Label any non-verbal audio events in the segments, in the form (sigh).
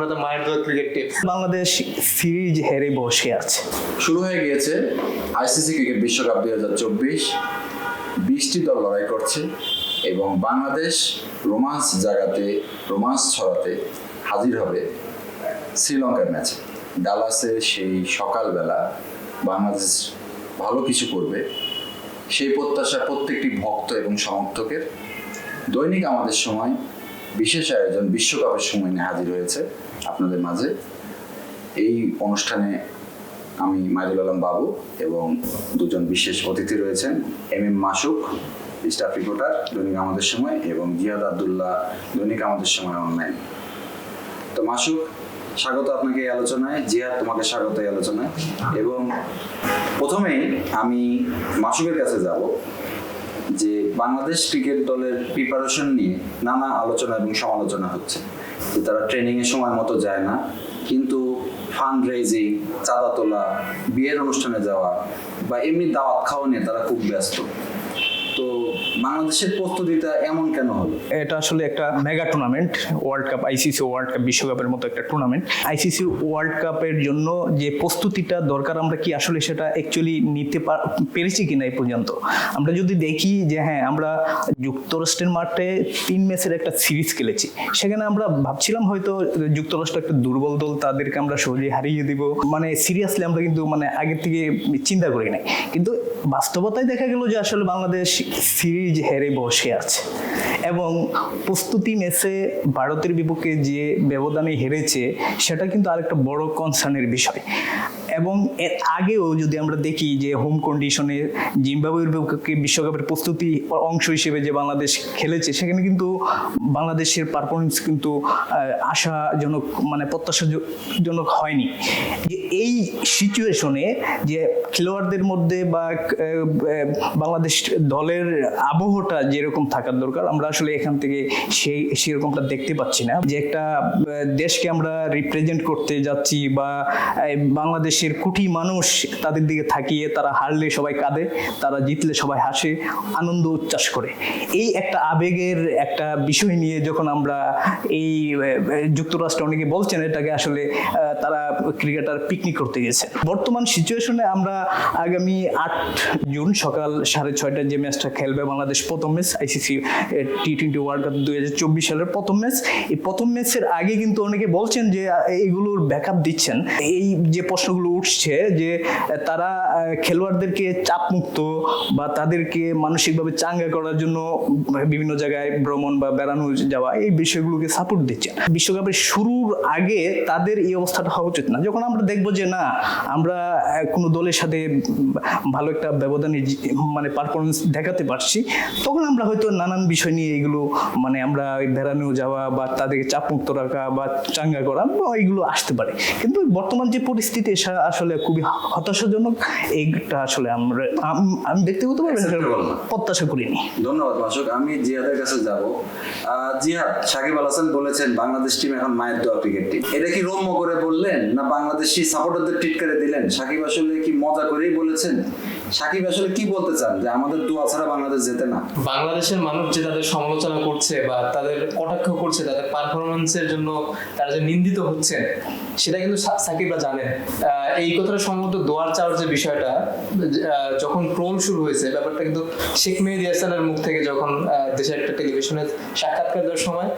আমরা তো মায়ের দোয়া ক্রিকেট টিম বাংলাদেশ সিরিজ হেরে বসে আছে। শুরু হয়ে গিয়েছে আইসিসি ক্রিকেট বিশ্বকাপ দুই হাজার চব্বিশ। বিশটি দল লড়াই করছে এবং বাংলাদেশ রোমান্স জায়গাতে রোমান্স ছড়াতে হাজির হবে শ্রীলঙ্কার ম্যাচে। ডালাসে সেই সকালবেলা বাংলাদেশ ভালো কিছু করবে সেই প্রত্যাশা প্রত্যেকটি ভক্ত এবং সমর্থকের দৈনিক আমাদের সময় বিশেষ আয়োজন, বিশ্বকাপের সময় নিয়ে হাজির হয়েছে আপনাদের মাঝে। এই অনুষ্ঠানে আমি মাইদুল আলম বাবু এবং দুজন বিশেষ অতিথি রয়েছেন, M M Masuk, staff reporter, Dainik Amader Shomoy, এবং জিয়াদ আবদুল্লাহ, দৈনিক আমাদের সময় অনলাইন। তো মাসুক, স্বাগত আপনাকে এই আলোচনায়, জিয়াদ তোমাকে স্বাগত এই আলোচনায়। এবং প্রথমেই আমি মাসুকের কাছে যাব। যে বাংলাদেশ ক্রিকেট দলের প্রিপারেশন নিয়ে নানা আলোচনা এবং সমালোচনা হচ্ছে। যে তারা ট্রেনিং এর সময় মতো যায় না, কিন্তু ফান্ড রেজিং চাঁদা তোলা, বিয়ের অনুষ্ঠানে যাওয়া বা এমনি দাওয়াত খাওয়া নিয়ে তারা খুব ব্যস্ত। তো বাংলাদেশের প্রস্তুতিটা এমন কেন হলো? এটা আসলে একটা mega tournament world cup ICC world cup বিশ্বকাপের মতো একটা টুর্নামেন্ট আইসিসি ওয়ার্ল্ড কাপের জন্য যে প্রস্তুতিটা দরকার, আমরা কি আসলে সেটা অ্যাকচুয়ালি নিতে পার- পেরেছি কিনা এই পর্যন্ত? আমরা যদি দেখি যে হ্যাঁ আমরা যুক্তরাষ্ট্রের মাঠে তিন ম্যাচের একটা সিরিজ খেলেছি। সেখানে আমরা ভাবছিলাম হয়তো যুক্তরাষ্ট্র একটা দুর্বল দল, তাদেরকে আমরা সহজেই হারিয়ে দিব। মানে সিরিয়াসলি আমরা কিন্তু মানে আগের থেকে চিন্তা করি নাই। কিন্তু বাস্তবতায় দেখা গেল যে আসলে বাংলাদেশ সিরিজ হেরে বসে আছে। এবং প্রস্তুতি ম্যাচে ভারতের বিপক্ষে যে ব্যবধানে হেরেছে, সেটা কিন্তু আরেকটা বড় কনসার্নের বিষয়। এবং এর আগেও যদি আমরা দেখি যে হোম কন্ডিশনে জিম্বাবুয়ের বিপক্ষে বিশ্বকাপের প্রস্তুতি অংশ হিসেবে যে বাংলাদেশ খেলেছে, সেখানে কিন্তু বাংলাদেশের পারফরমেন্স কিন্তু আশাজনক মানে প্রত্যাশাজনক হয়নি। যে এই সিচুয়েশনে যে খেলোয়াড়দের মধ্যে বা বাংলাদেশ দলের আবহটা যেরকম থাকার দরকার, আমরা আসলে এখান থেকে সেই, সেরকমটা দেখতে পাচ্ছি না। যে একটা দেশকে আমরা রিপ্রেজেন্ট করতে যাচ্ছি বা বাংলাদেশের কোটি মানুষ তাদের দিকে থাকিয়ে তারা হারলে সবাই কাঁদে, তারা জিতলে সবাই হাসে, আনন্দ উচ্ছ্বাস করে। এই একটা আবেগের একটা বিষয় নিয়ে যখন আমরা এই যুক্তরাষ্ট্র অনেকে বলছেন, এটাকে আসলে তারা ক্রিকেটার পিকনিক করতে গেছে। বর্তমান সিচুয়েশনে আমরা আগামী আট জুন সকাল সাড়ে ছয়টায় যে ম্যাচটা খেলবে বাংলাদেশ প্রথম match ICC T twenty world cup দুই হাজার চব্বিশ সালের প্রথম ম্যাচ এই প্রথম ম্যাচের আগে কিন্তু অনেকে বলছেন যে এইগুলোর ব্যাকআপ দিচ্ছেন। এই যে প্রশ্নগুলো উঠছে যে তারা খেলোয়াড়দেরকে চাপমুক্ত বা তাদেরকে মানসিকভাবে চাঙ্গা করার জন্য বিভিন্ন জায়গায় ভ্রমণ বা বেড়ানো যাওয়া, এই বিষয়গুলোকে সাপোর্ট দিচ্ছেন। বিশ্বকাপের শুরুর আগে তাদের এই অবস্থাটা হওয়া উচিত না। যখন আমরা দেখব যে, না, আমরা কোনো দলের সাথে ভালো একটা ব্যবধানে মানে পারফরমেন্স দেখাতে পারছি, তখন আমরা হয়তো নানান বিষয় নিয়ে এগুলো মানে আমরা বেড়ানো যাওয়া বা তাদেরকে চাপমুক্ত রাখা বা চাঙ্গা করা বা এইগুলো আসতে পারে। কিন্তু বর্তমান যে পরিস্থিতি আসলে খুবই হতাশাজনক। এইটা আসলে আমরা আমি ব্যক্তিগতভাবে প্রত্যাশা করিনি। ধন্যবাদ মাসুক আমি জিয়াদের কাছে যাব। জিয়াদ সাকিব আল হাসান বলেছেন বাংলাদেশ টিম এখন মায়ের দোয়া ক্রিকেট টিম এটা কি রম্য করে বললেন না বাংলাদেশি সাপোর্টারদের ট্রিট করে দিলেন? সাকিব আসলে কি মজা করেই বলেছেন? সাকিব আসলে কি বলতে চান? যে আমাদের দোয়া ছাড়া বাংলাদেশ যেতে না। বাংলাদেশের মানুষ যে তাদের সমালোচনা করছে বা তাদের কটাক্ষ করছে, তাদের পারফরমেন্সের জন্য তারা যে নিন্দিত হচ্ছে সেটা কিন্তু সাকিবরা জানেন। এই কথাটা সম্ভবত দোয়ার চাওয়ার যে বিষয়টা যখন ট্রোল শুরু হয়েছে, ব্যাপারটা কিন্তু শেখ মেহেদি হাসানের মুখ থেকে যখন দেশের একটা টেলিভিশনে সাক্ষাৎকার দেওয়ার সময়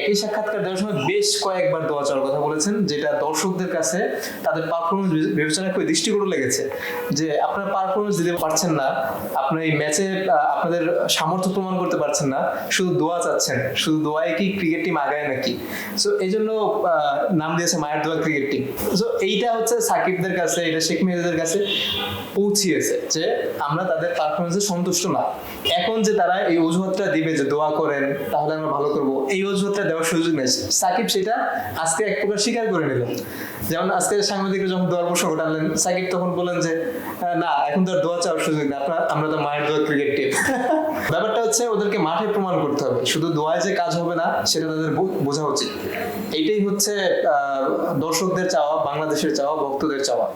একই সাক্ষাৎকার দেওয়ার সময় বেশ কয়েকবার দোয়া চাওয়ার কথা বলেছেন, যেটা দর্শকদের কাছে তাদের পারফরমেন্স বিবেচনা করে দৃষ্টিকোণ লেগেছে। যে আপনারা পারফরমেন্স দিতে পারছেন না আপনার এই ম্যাচে আপনাদের সামর্থ্য প্রমাণ করতে পারছেন না, শুধু দোয়া চাচ্ছেন, শুধু দোয়ায় কি ক্রিকেট টিম আগায় নাকি? সো এই জন্য নাম দিয়েছে মায়ের দোয়া ক্রিকেট টিম সো এইটা হচ্ছে সাকিবদের কাছে, এটা শেখ মেহেদের কাছে পৌঁছিয়েছে যে আমরা তাদের পারফরমেন্সে সন্তুষ্ট না। এখন যে তারা এই অজুহাতটা দিবে যে দোয়া করেন, তাহলে আমরা ভালো করব। এই অজুহাতটা দেওয়ার সুযোগ নেই। সাকিব সেটা আজকে এক প্রকার স্বীকার করে নিল। যেমন আজকে সাংবাদিকরা যখন দোয়ার প্রসঙ্গ টানলেন, সাকিব তখন বলেন যে না, এখন তো আর দোয়া চাওয়ার সুযোগ নেই। আপনার, আমরা তো মায়ের দোয়া ক্রিকেট টিম (laughs) ব্যাপারটা হচ্ছে ওদেরকে মাঠে প্রমাণ করতে হবে। শুধু দোয়ায় যে কাজ হবে না, সেটা তাদের বোঝা উচিত। এইটাই হচ্ছে দর্শকদের চাওয়া, বাংলাদেশের চাওয়া, ভক্তদের চাওয়া।